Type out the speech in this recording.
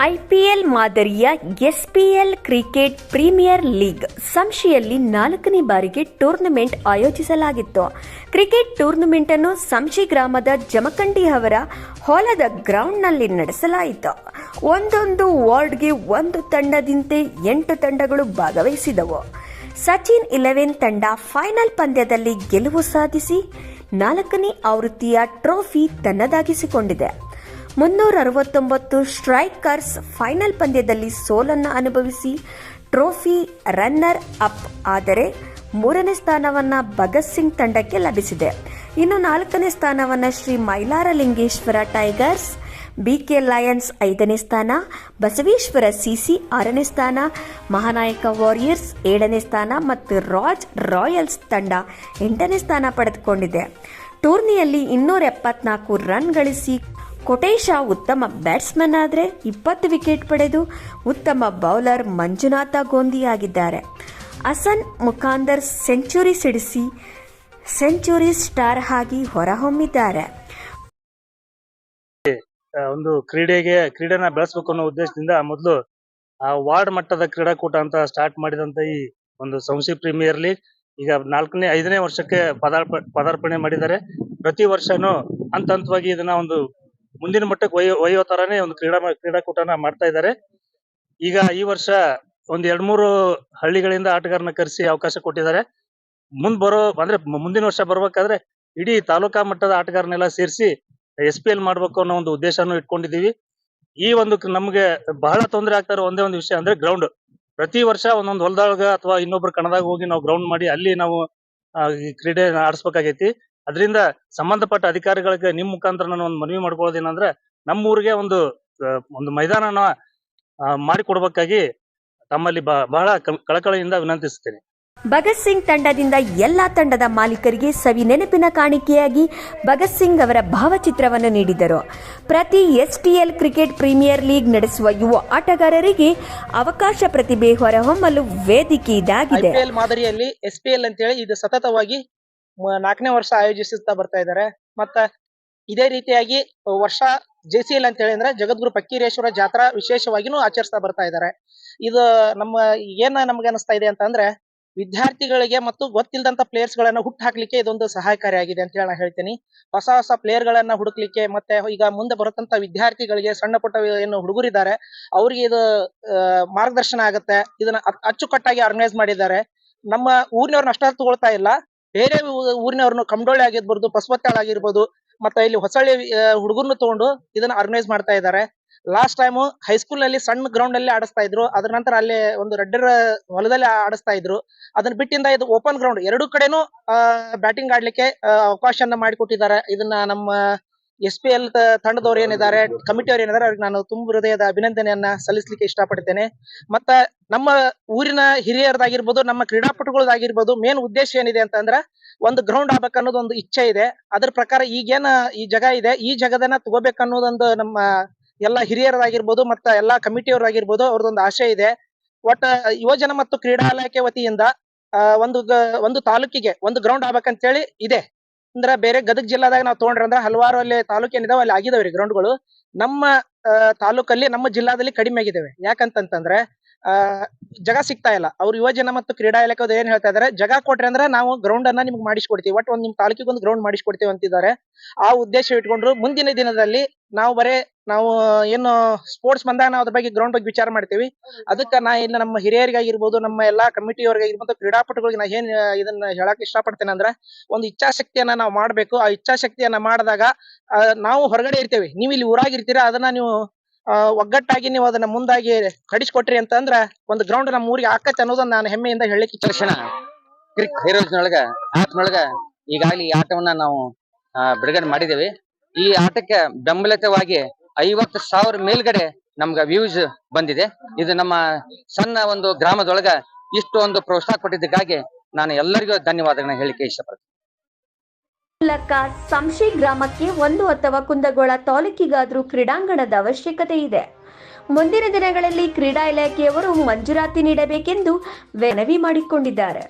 IPL ಮಾದರಿಯ SPL cricket premier league ಸಂಶಿಯಲ್ಲಿ ನಾಲ್ಕನೇ ಬಾರಿಗೆ ಟೂರ್ನಮೆಂಟ್ ಆಯೋಜಿಸಲಾಗಿತ್ತು. ಕ್ರಿಕೆಟ್ ಟೂರ್ನಮೆಂಟ್ ಅನ್ನು ಸಂಶಿ ಗ್ರಾಮದ ಜಮಖಂಡಿ ಅವರ ಹೊಲದ ಗ್ರೌಂಡ್ನಲ್ಲಿ ನಡೆಸಲಾಯಿತು. ಒಂದೊಂದು ವಾರ್ಡ್ಗೆ ಒಂದು ತಂಡದಂತೆ ಎಂಟು ತಂಡಗಳು ಭಾಗವಹಿಸಿದವು. ಸಚಿನ್ ಇಲೆವೆನ್ ತಂಡ ಫೈನಲ್ ಪಂದ್ಯದಲ್ಲಿ ಗೆಲುವು ಸಾಧಿಸಿ ನಾಲ್ಕನೇ ಆವೃತ್ತಿಯ ಟ್ರೋಫಿ ತನ್ನದಾಗಿಸಿಕೊಂಡಿದೆ. ಮುನ್ನೂರ ಅರವತ್ತೊಂಬತ್ತು ಸ್ಟ್ರೈಕರ್ಸ್ ಫೈನಲ್ ಪಂದ್ಯದಲ್ಲಿ ಸೋಲನ್ನು ಅನುಭವಿಸಿ ಟ್ರೋಫಿ ರನ್ನರ್ ಅಪ್. ಆದರೆ ಮೂರನೇ ಸ್ಥಾನವನ್ನು ಭಗತ್ ಸಿಂಗ್ ತಂಡಕ್ಕೆ ಲಭಿಸಿದೆ. ಇನ್ನು ನಾಲ್ಕನೇ ಸ್ಥಾನವನ್ನು Shri Mylaralingeshwara tigers B K lions ಐದನೇ ಸ್ಥಾನ, ಬಸವೇಶ್ವರ ಸಿಸಿ ಆರನೇ ಸ್ಥಾನ, ಮಹಾನಾಯಕ ವಾರಿಯರ್ಸ್ ಏಳನೇ ಸ್ಥಾನ ಮತ್ತು ರಾಜ್ ರಾಯಲ್ಸ್ ತಂಡ ಎಂಟನೇ ಸ್ಥಾನ ಪಡೆದುಕೊಂಡಿದೆ. ಟೂರ್ನಿಯಲ್ಲಿ ಇನ್ನೂರ ಎಪ್ಪತ್ನಾಲ್ಕು ರನ್ ಗಳಿಸಿ ಕೊಟೇಶ ಉತ್ತಮ ಬ್ಯಾಟ್ಸ್ಮನ್ ಆದರೆ ಇಪ್ಪತ್ತು ವಿಕೆಟ್ ಪಡೆದು ಉತ್ತಮ ಬೌಲರ್ ಮಂಜುನಾಥ ಗೋಂದಿಯಾಗಿದ್ದಾರೆ ಅಸನ್ ಮುಖಾಂದರ್ ಸೆಂಚುರಿ ಸಿಡಿಸಿ ಸೆಂಚುರಿ ಸ್ಟಾರ್ ಆಗಿ ಹೊರಹೊಮ್ಮಿದ್ದಾರೆ. ಒಂದು ಕ್ರೀಡೆಗೆ ಕ್ರೀಡೆನ ಬೆಳೆಸಬೇಕು ಅನ್ನೋ ಉದ್ದೇಶದಿಂದ ಮೊದಲು ವಾರ್ಡ್ ಮಟ್ಟದ ಕ್ರೀಡಾಕೂಟ ಅಂತ ಸ್ಟಾರ್ಟ್ ಮಾಡಿದಂತ ಈ ಒಂದು ಸಂಸಿ ಪ್ರೀಮಿಯರ್ ಲೀಗ್ ಈಗ ನಾಲ್ಕನೇ, ಐದನೇ ವರ್ಷಕ್ಕೆ ಪದಾರ್ಪ, ಪದಾರ್ಪಣೆ ಮಾಡಿದ್ದಾರೆ. ಪ್ರತಿ ವರ್ಷನೂ ಹಂತ ಹಂತವಾಗಿ ಇದನ್ನ ಒಂದು ಮುಂದಿನ ಮಟ್ಟಕ್ಕೆ ಒಯ್ಯ ಒಯ್ಯೋ ತರಾನೇ ಒಂದು ಕ್ರೀಡಾ ಕ್ರೀಡಾಕೂಟನ ಮಾಡ್ತಾ ಇದ್ದಾರೆ. ಈಗ ಈ ವರ್ಷ ಒಂದ್ ಎರಡ್ ಮೂರು ಹಳ್ಳಿಗಳಿಂದ ಆಟಗಾರನ ಕರೆಸಿ ಅವಕಾಶ ಕೊಟ್ಟಿದ್ದಾರೆ. ಮುಂದ್ ಬರೋ, ಅಂದ್ರೆ ಮುಂದಿನ ವರ್ಷ ಬರ್ಬೇಕಾದ್ರೆ ಇಡೀ ತಾಲೂಕಾ ಮಟ್ಟದ ಆಟಗಾರನೆಲ್ಲ ಸೇರಿಸಿ ಎಸ್ ಪಿ ಎಲ್ ಮಾಡ್ಬೇಕು ಅನ್ನೋ ಒಂದು ಉದ್ದೇಶನೂ ಇಟ್ಕೊಂಡಿದೀವಿ ಈ ಒಂದು ನಮ್ಗೆ ಬಹಳ ತೊಂದರೆ ಆಗ್ತಾ ಒಂದೇ ಒಂದು ವಿಷಯ ಅಂದ್ರೆ ಗ್ರೌಂಡ್. ಪ್ರತಿ ವರ್ಷ ಒಂದೊಂದು ಹೊಲದಾಗ ಅಥವಾ ಇನ್ನೊಬ್ರು ಕಣದಾಗ ಹೋಗಿ ನಾವು ಗ್ರೌಂಡ್ ಮಾಡಿ ಅಲ್ಲಿ ನಾವು ಕ್ರೀಡೆ ಆಡಿಸ್ಬೇಕಾಗೈತಿ. ಅದರಿಂದ ಸಂಬಂಧಪಟ್ಟ ಅಧಿಕಾರಿಗಳಿಗೆ ನಿಮ್ ಮುಖಾಂತರ ನಾನು ಒಂದು ಮನವಿ ಮಾಡ್ಕೊಳ್ಳೋದೇನಂದ್ರೆ ನಮ್ಮ ಊರಿಗೆ ಒಂದು ಒಂದು ಮೈದಾನನ ಆ, ಮಾಡಿಕೊಡ್ಬೇಕಾಗಿ ತಮ್ಮಲ್ಲಿ ಬ- ಬಹಳ ಕಳಕಳಿಯಿಂದ ವಿನಂತಿಸುತ್ತೇನೆ. ಭಗತ್ ಸಿಂಗ್ ತಂಡದಿಂದ ಎಲ್ಲಾ ತಂಡದ ಮಾಲೀಕರಿಗೆ ಸವಿ ನೆನಪಿನ ಕಾಣಿಕೆಯಾಗಿ ಭಗತ್ ಸಿಂಗ್ ಅವರ ಭಾವಚಿತ್ರವನ್ನು ನೀಡಿದರು. ಪ್ರತಿ ಎಸ್ಟಿಎಲ್ ಕ್ರಿಕೆಟ್ ಪ್ರೀಮಿಯರ್ ಲೀಗ್ ನಡೆಸುವ ಯುವ ಆಟಗಾರರಿಗೆ ಅವಕಾಶ ಪ್ರತಿಭೆ ಹೊರಹೊಮ್ಮಲು ವೇದಿಕೆ ಇದಾಗಿದೆ. ಮಾದರಿಯಲ್ಲಿ ಎಸ್ಪಿಎಲ್ ಅಂತೇಳಿ ಇದು ಸತತವಾಗಿ ನಾಲ್ಕನೇ ವರ್ಷ ಆಯೋಜಿಸುತ್ತಾ ಬರ್ತಾ ಇದ್ದಾರೆ. ಮತ್ತ ಇದೇ ರೀತಿಯಾಗಿ ವರ್ಷ ಜೆ ಸಿ ಅಂತ ಹೇಳಿ ಅಂದ್ರೆ ಜಗದ್ಗುರು ಪಕ್ಕೀರೇಶ್ವರ ಜಾತ್ರಾ ವಿಶೇಷವಾಗಿನೂ ಆಚರಿಸ್ತಾ ಬರ್ತಾ ಇದ್ದಾರೆ. ಇದು ನಮ್ಮ, ಏನ ನಮ್ಗೆ ಅನಿಸ್ತಾ ಇದೆ ಅಂತ ಅಂದ್ರೆ, ವಿದ್ಯಾರ್ಥಿಗಳಿಗೆ ಮತ್ತು ಗೊತ್ತಿಲ್ಲದಂತ ಪ್ಲೇಯರ್ಸ್ ಗಳನ್ನ ಹುಟ್ಟು ಹಾಕ್ಲಿಕ್ಕೆ ಇದೊಂದು ಸಹಾಯಕಾರಿಯಾಗಿದೆ ಅಂತ ಹೇಳಿ ನಾನು ಹೇಳ್ತೀನಿ. ಹೊಸ ಹೊಸ ಪ್ಲೇಯರ್ ಗಳನ್ನ ಹುಡುಕ್ಲಿಕ್ಕೆ ಮತ್ತೆ ಈಗ ಮುಂದೆ ಬರುತ್ತಂತ ವಿದ್ಯಾರ್ಥಿಗಳಿಗೆ ಸಣ್ಣ ಪುಟ್ಟ ಏನು ಹುಡುಗರಿದ್ದಾರೆ, ಅವ್ರಿಗೆ ಇದು ಮಾರ್ಗದರ್ಶನ ಆಗತ್ತೆ. ಇದನ್ನ ಅಚ್ಚುಕಟ್ಟಾಗಿ ಆರ್ಗನೈಸ್ ಮಾಡಿದ್ದಾರೆ. ನಮ್ಮ ಊರಿನವ್ರನ್ನ ಅಷ್ಟ ತಗೊಳ್ತಾ ಇಲ್ಲ. ಬೇರೆ ಊರಿನವ್ರನ್ನು ಕಮ್ಡೋಳಿ ಆಗಿರ್ಬೋದು ಪಸ್ವತ್ತಾಳ ಆಗಿರ್ಬೋದು ಮತ್ತೆ ಇಲ್ಲಿ ಹೊಸಳ್ಳಿ ಹುಡುಗರ್ನು ತಗೊಂಡು ಇದನ್ನ ಆರ್ಗನೈಸ್ ಮಾಡ್ತಾ ಇದ್ದಾರೆ. ಲಾಸ್ಟ್ ಟೈಮ್ ಹೈಸ್ಕೂಲ್ನಲ್ಲಿ ಸಣ್ಣ ಗ್ರೌಂಡ್ ಅಲ್ಲಿ ಆಡಿಸ್ತಾ ಇದ್ರು. ಅದ್ರ ನಂತರ ಅಲ್ಲಿ ಒಂದು ರೆಡ್ಡರ ಹೊಲದಲ್ಲಿ ಆಡಿಸ್ತಾ ಇದ್ರು. ಅದನ್ನ ಬಿಟ್ಟಿಂದ ಇದು ಓಪನ್ ಗ್ರೌಂಡ್ ಎರಡು ಕಡೆನೂ ಬ್ಯಾಟಿಂಗ್ ಆಡ್ಲಿಕ್ಕೆ ಅವಕಾಶನ ಮಾಡಿಕೊಟ್ಟಿದ್ದಾರೆ. ಇದನ್ನ ನಮ್ಮ ಎಸ್ ಪಿ ಎಲ್ ತಂಡದವ್ರು ಏನಿದ್ದಾರೆ ಕಮಿಟಿಯವ್ರು ಏನಿದ್ದಾರೆ, ಅವ್ರಿಗೆ ನಾನು ತುಂಬ ಹೃದಯದ ಅಭಿನಂದನೆಯನ್ನ ಸಲ್ಲಿಸಲಿಕ್ಕೆ ಇಷ್ಟಪಡ್ತೇನೆ. ಮತ್ತ ನಮ್ಮ ಊರಿನ ಹಿರಿಯರದಾಗಿರ್ಬೋದು, ನಮ್ಮ ಕ್ರೀಡಾಪಟುಗಳದಾಗಿರ್ಬೋದು ಮೇನ್ ಉದ್ದೇಶ ಏನಿದೆ ಅಂತಂದ್ರೆ ಒಂದು ಗ್ರೌಂಡ್ ಆಗ್ಬೇಕು ಅನ್ನೋದು ಒಂದು ಇಚ್ಛೆ ಇದೆ. ಅದ್ರ ಪ್ರಕಾರ ಈಗೇನ ಈ ಜಗ ಇದೆ. ಈ ಜಗದನ್ನ ತಗೋಬೇಕನ್ನೋದೊಂದು ನಮ್ಮ ಎಲ್ಲ ಹಿರಿಯರದಾಗಿರ್ಬೋದು, ಮತ್ತ ಎಲ್ಲಾ ಕಮಿಟಿಯವರಾಗಿರ್ಬೋದು ಅವ್ರದೊಂದು ಆಶೆ ಇದೆ. ಒಟ್ಟ ಯುವಜನ ಮತ್ತು ಕ್ರೀಡಾ ಇಲಾಖೆ ವತಿಯಿಂದ ಒಂದು ಒಂದು ತಾಲೂಕಿಗೆ ಒಂದು ಗ್ರೌಂಡ್ ಆಗ್ಬೇಕಂತೇಳಿ ಇದೆ. ಅಂದ್ರ ಬೇರೆ ಗದಗ ಜಿಲ್ಲಾದಾಗ ನಾವು ತಗೊಂಡ್ರೆ ಅಂದ್ರೆ ಹಲವಾರು ಅಲ್ಲಿ ತಾಲೂಕ್ ಏನಿದಾವೆ, ಅಲ್ಲಿ ಆಗಿದಾವ್ರಿ ಗ್ರೌಂಡ್ಗಳು ನಮ್ಮ ತಾಲೂಕಲ್ಲಿ ನಮ್ಮ ಜಿಲ್ಲಾದಲ್ಲಿ ಕಡಿಮೆ ಆಗಿದಾವೆ. ಯಾಕಂತಂತಂದ್ರೆ, ಆ, ಜಗ ಸಿಗ್ತಾ ಇಲ್ಲ. ಅವ್ರ ಯುವಜನ ಮತ್ತು ಕ್ರೀಡಾ ಇಲಾಖೆ ಏನ್ ಹೇಳ್ತಾ ಇದಾರೆ, ಜಗ ಕೊಟ್ರೆ ಅಂದ್ರೆ ನಾವು ಗ್ರೌಂಡ್ ಅನ್ನ ನಿಮ್ಗೆ ಮಾಡಿಸ್ಕೊಡ್ತೀವಿ. ಒಟ್ ಒಂದ್ ನಿಮ್ ತಾಲೂಕಿಗೆ ಒಂದು ಗ್ರೌಂಡ್ ಮಾಡಿಸ್ಕೊಡ್ತೀವಿ ಅಂತಿದ್ದಾರೆ. ಆ ಉದ್ದೇಶ ಇಟ್ಕೊಂಡ್ರು ಮುಂದಿನ ದಿನದಲ್ಲಿ ನಾವು ಬರೇ, ನಾವು ಏನು ಸ್ಪೋರ್ಟ್ಸ್ ಬಂದಾಗ ನಾವು ಅದ್ರ ಬಗ್ಗೆ ಗ್ರೌಂಡ್ ಬಗ್ಗೆ ವಿಚಾರ ಮಾಡ್ತೀವಿ. ಅದಕ್ಕ ನಾ ಇಲ್ಲ ನಮ್ಮ ಹಿರಿಯರಿಗಾಗಿರ್ಬೋದು, ನಮ್ಮ ಎಲ್ಲಾ ಕಮಿಟಿಯವರಿಗಾಗಿರ್ಬೋದು ಕ್ರೀಡಾಪಟುಗಳಿಗೆ ನಾ ಏನ್ ಇದನ್ನ ಹೇಳಕ್ ಇಷ್ಟಪಡ್ತೇನೆ ಅಂದ್ರೆ, ಒಂದು ಇಚ್ಛಾಶಕ್ತಿಯನ್ನ ನಾವು ಮಾಡ್ಬೇಕು. ಆ ಇಚ್ಛಾಶಕ್ತಿಯನ್ನ ಮಾಡಿದಾಗ ನಾವು ಹೊರಗಡೆ ಇರ್ತೇವೆ. ನೀವು ಇಲ್ಲಿ ಊರಾಗಿರ್ತೀರಾ ಅದನ್ನ ನೀವು ಒಗ್ಗಟ್ಟಾಗಿ ನೀವು ಅದನ್ನ ಮುಂದಾಗಿ ಕಡಿಸ್ಕೊಟ್ರಿ ಅಂತಂದ್ರ, ಒಂದು ಗ್ರೌಂಡ್ ನಮ್ಮ ಊರಿಗೆ ಆಕತ್ತೆ ಅನ್ನೋದನ್ನ ನಾನು ಹೆಮ್ಮೆಯಿಂದ ಹೇಳಲಿಕ್ಕೆ ಇಚ್ಛೆ ತಕ್ಷಣ ಕ್ರಿಕ್ ಹೀರೋಸ್ನೊಳಗ ಆಪ್ನೊಳಗ ಈಗಾಗಲೇ ಈ ಆಟವನ್ನ ನಾವು ಬಿಡುಗಡೆ ಮಾಡಿದ್ದೇವೆ. ಈ ಆಟಕ್ಕೆ ಬೆಂಬಲಿತವಾಗಿ ಐವತ್ತು ಸಾವಿರ ಮೇಲ್ಗಡೆ ನಮ್ಗ ವ್ಯೂಸ್ ಬಂದಿದೆ. ಇದು ನಮ್ಮ ಸಣ್ಣ ಒಂದು ಗ್ರಾಮದೊಳಗ ಇಷ್ಟು ಒಂದು ಪ್ರೋತ್ಸಾಹ ಕೊಟ್ಟಿದ್ದಕ್ಕಾಗಿ ನಾನು ಎಲ್ಲರಿಗೂ ಧನ್ಯವಾದಗಳನ್ನ ಹೇಳಿಕೆ ಇಷ್ಟಪಡ್ತೀನಿ. ಮೂಲಕ ಸಂಶಿ ಗ್ರಾಮಕ್ಕೆ ಒಂದು ಅಥವಾ ಕುಂದಗೋಳ ತಾಲೂಕಿಗಾದ್ರೂ ಕ್ರೀಡಾಂಗಣದ ಅವಶ್ಯಕತೆ ಇದೆ. ಮುಂದಿನ ದಿನಗಳಲ್ಲಿ ಕ್ರೀಡಾ ಇಲಾಖೆಯವರು ಮಂಜೂರಾತಿ ನೀಡಬೇಕೆಂದು ಮನವಿ ಮಾಡಿಕೊಂಡಿದ್ದಾರೆ.